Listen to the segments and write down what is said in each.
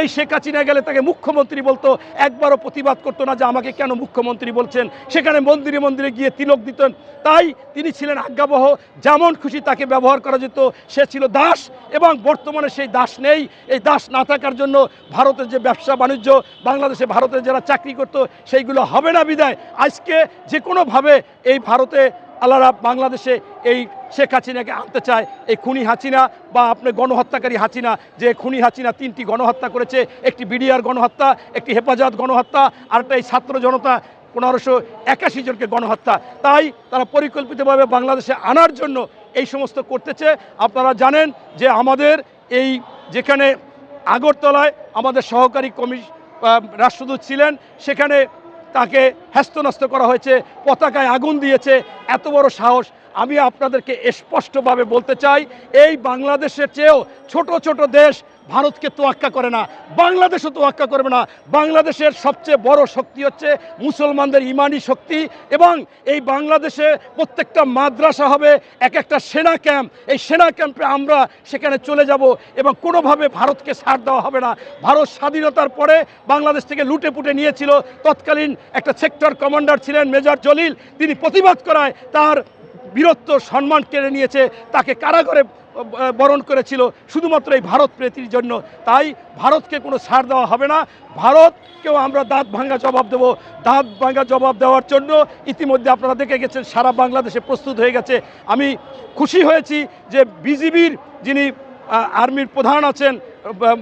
এই শেখ হাসিনা গেলে তাকে মুখ্যমন্ত্রী বলতো, একবারও প্রতিবাদ করতো না যে আমাকে কেন মুখ্যমন্ত্রী বলছেন। সেখানে মন্দিরে মন্দিরে গিয়ে তিলক দিতেন। তাই তিনি ছিলেন আজ্ঞাবহ। যেমন খুশি তাকে ব্যবহার করা যেত, সে ছিল দাস এবং বর্তমানে সেই দাস নেই। এই দাস না থাকার জন্য ভারতের যে ব্যবসা বাণিজ্য, বাংলাদেশে ভারতের যারা চাকরি করতো, সেইগুলো হবে না বিদায়। আজকে যে কোনোভাবে এই ভারতে আল্লাহরা বাংলাদেশে এই শেখ হাসিনাকে আনতে চায়। এই খুনি হাসিনা বা আপনি গণহত্যাকারী হাসিনা, যে খুনি হাসিনা তিনটি গণহত্যা করেছে, একটি বিডিআর গণহত্যা, একটি হেফাজত গণহত্যা আর একটা এই ছাত্র জনতা পনেরোশো একাশি জনকে গণহত্যা। তাই তারা পরিকল্পিতভাবে বাংলাদেশে আনার জন্য এই সমস্ত করতেছে। আপনারা জানেন যে আমাদের এই যেখানে আগরতলায় আমাদের সহকারী কমিশ রাষ্ট্রদূত ছিলেন, সেখানে তাকে হ্যাস্তনস্ত করা হয়েছে, পতাকায় আগুন দিয়েছে। এত বড় সাহস। আমি আপনাদেরকে স্পষ্টভাবে বলতে চাই, এই বাংলাদেশের চেয়েও ছোট ছোট দেশ ভারতকে তোয়াক্কা করে না, বাংলাদেশও তোয়াক্কা করবে না। বাংলাদেশের সবচেয়ে বড় শক্তি হচ্ছে মুসলমানদের ইমানি শক্তি এবং এই বাংলাদেশে প্রত্যেকটা মাদ্রাসা হবে এক একটা সেনা ক্যাম্প। এই সেনা ক্যাম্পে আমরা সেখানে চলে যাব এবং কোনোভাবে ভারতকে ছাড় দেওয়া হবে না। ভারত স্বাধীনতার পরে বাংলাদেশ থেকে লুটে পুটে নিয়েছিল। তৎকালীন একটা সেক্টর কমান্ডার ছিলেন মেজর জলিল। তিনি প্রতিবাদ করায় তার বীরত্ব, সম্মান কেড়ে নিয়েছে। তাকে কারাগারে বরণ করেছিল শুধুমাত্র এই ভারত প্রীতির জন্য। তাই ভারতকে কোনো ছাড় দেওয়া হবে না। ভারতকেও আমরা দাঁত ভাঙ্গা জবাব দেব। দাঁত ভাঙ্গা জবাব দেওয়ার জন্য ইতিমধ্যে আপনারা দেখে গেছেন, সারা বাংলাদেশে প্রস্তুত হয়ে গেছে। আমি খুশি হয়েছি যে বিজিবির যিনি আর্মির প্রধান আছেন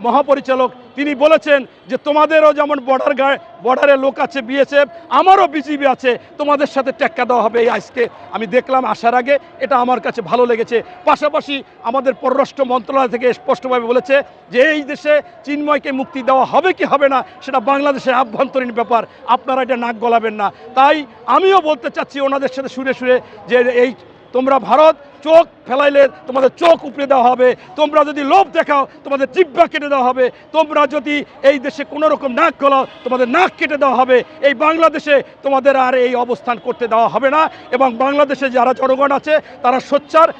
মহাপরিচালক, তিনি বলেছেন যে তোমাদেরও যেমন বর্ডার গায়ে, বর্ডারে লোক আছে, বিএসএফ, আমারও বিজিবি আছে, তোমাদের সাথে টেক্কা দেওয়া হবে এই আজকে আমি দেখলাম আসার আগে, এটা আমার কাছে ভালো লেগেছে। পাশাপাশি আমাদের পররাষ্ট্র মন্ত্রণালয় থেকে স্পষ্টভাবে বলেছে যে এই দেশে চিন্ময়কে মুক্তি দেওয়া হবে কি হবে না, সেটা বাংলাদেশের আভ্যন্তরীণ ব্যাপার। আপনারা এটা নাক গলাবেন না। তাই আমিও বলতে চাচ্ছি ওনাদের সাথে সুরে সুরে যে এই তোমরা ভারত চোখ ফেলাইলে তোমাদের চোখ উপড়ে দেওয়া হবে। তোমরা যদি লোভ দেখাও, তোমাদের জিব্বা কেটে দেওয়া হবে। তোমরা যদি এই দেশে কোনো রকম নাক গলাও, তোমাদের নাক কেটে দেওয়া হবে। এই বাংলাদেশে তোমাদের আর এই অবস্থান করতে দেওয়া হবে না। এবং বাংলাদেশে যারা জনগণ আছে, তারা সোচ্চার।